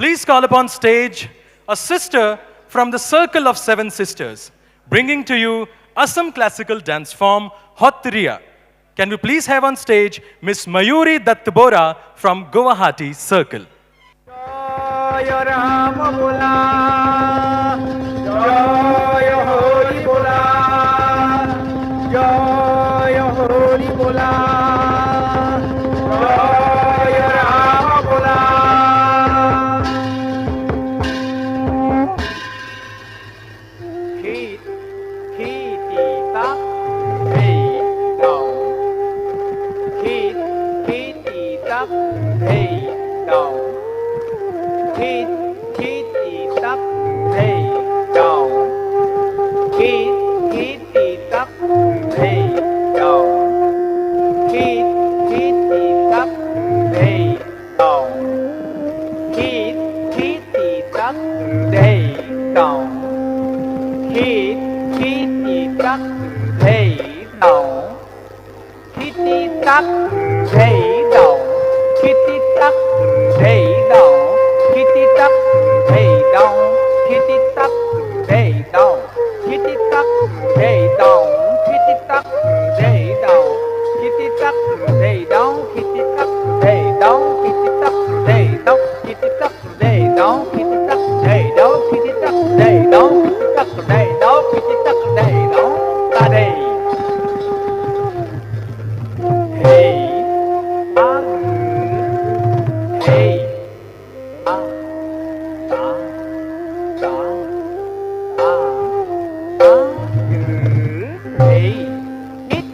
Please call upon stage a sister from the Circle of Seven Sisters, bringing to you Assam classical dance form Hotriya. Can we please have on stage Miss Mayuri Dattbora from Guwahati Circle? Jaya Ram Bula, Jaya tắc thì đầu khi khi thì tắc thì đầu khi khi thì tắc thì đầu khi khi thì tắc thì đầu khi khi thì tắc thì đầu khi khi thì tắc thì đầu khi thì tắc thì সেই আ তা তা আ আ এই ইট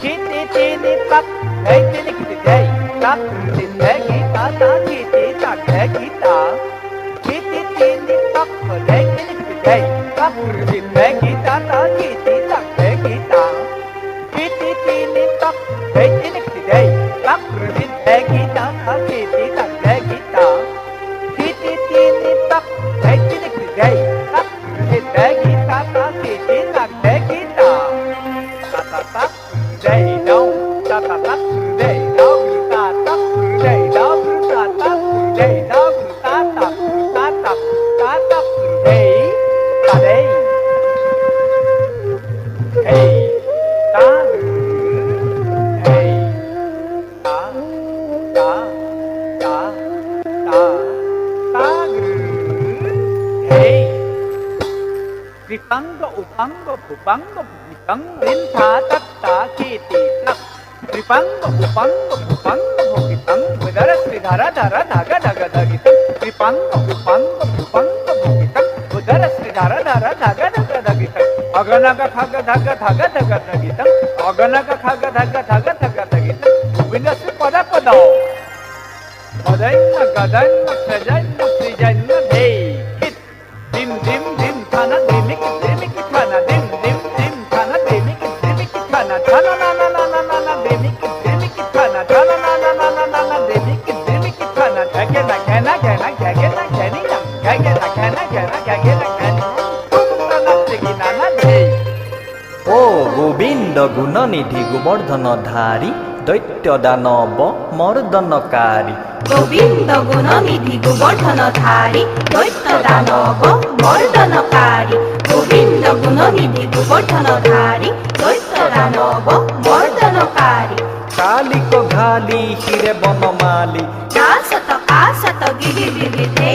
চিতে চিতে পাক এই চিতে কিতে দেই তাক চিতে দেই তা তা চিতে তা দেই কি তা চিতে চিতে পাক দেই চিতে কিতে দেই তাক চিতে দেই tăng độ tăng độ tăng độ bắn đến thả tất cả khi tỷ নৃপাঙ্গ উপাঙ্গ উপাঙ্গ ভূপিতাং উদর Sridhara ধারা ধাগা ধাগা ধাগিতাং নৃপাঙ্গ উপাঙ্গ উপাঙ্গ ভূপিতাং উদর শ্রীধারা ধারা ধাগা ধাগা ধাগিতাং অগনগ খগ ধগ ধগ ধগ ধগিতাং অগনগ খগ ধগ ধগ ধগ ধগিতাং ভূবিনস পদ পদ মদৈন্য গদৈন্য সজৈন্য সৃজৈন্য ଗୋବିନ୍ଦ ଗୁଣ ନିଧି ଗୋବର୍ଦ୍ଧନ ଧାରି ଦୈତ୍ୟ ଦାନ ମର୍ଦ୍ଦନକାରୀ ଗୋବିନ୍ଦ ଗୁଣ ନିଧି ଗୋବର୍ଦ୍ଧନ ଧାରି ଦୈତ୍ୟ ଦାନ ମର୍ଦ୍ଦନକାରୀ ଗୋବିନ୍ଦ ଗୁଣ ନିଧି ଗୋବର୍ଦ୍ଧନ ଧାରି ଦୈତ୍ୟ ଦାନ ମର୍ଦ୍ଦନକାରୀ କାଲି କ ଘାଲି ହିରେ ବନ ମାଲି କାଶତ ଗିରି ଗିରି ବିରି ହେ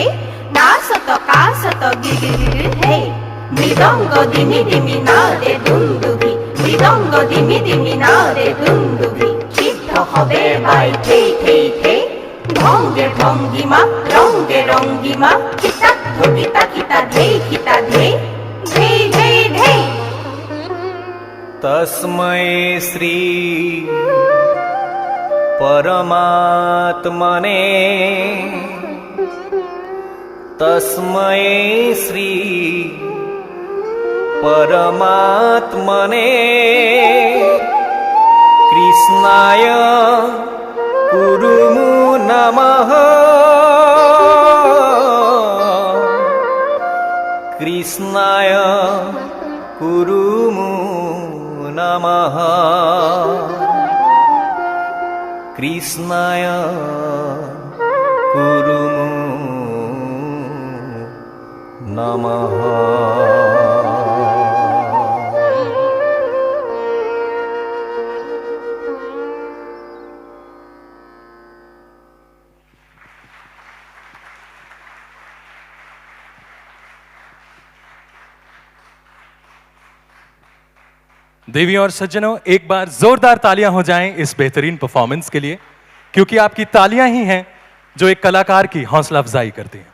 କାଶତ କାଶତ ଗିରି ଗିରି ହେ মৃদঙ্গ দিমি দিমি নাদে দুন্দুবি, মৃদঙ্গ দিমি দিমি নাদে দুন্দুবি। চিত্ত হবে বাই ঠেই ঠেই ঠেই ভঙ্গে ভঙ্গিমা রঙ্গে রঙ্গিমা কিতা ধরিতা কিতা ধেই কিতা ধেই ধেই ধেই ধেই তস্মৈ শ্রী परमात्मने तस्मै श्री परमात्मने कृष्णाय कुरुमु नमः कृष्णाय कुरुमु नमः कृष्णाय कुरुमु नमः देवी और सज्जनों, एक बार जोरदार तालियाँ हो जाएँ इस बेहतरीन परफॉर्मेंस के लिए, क्योंकि आपकी तालियाँ ही हैं जो एक कलाकार की हौसला अफजाई करती हैं।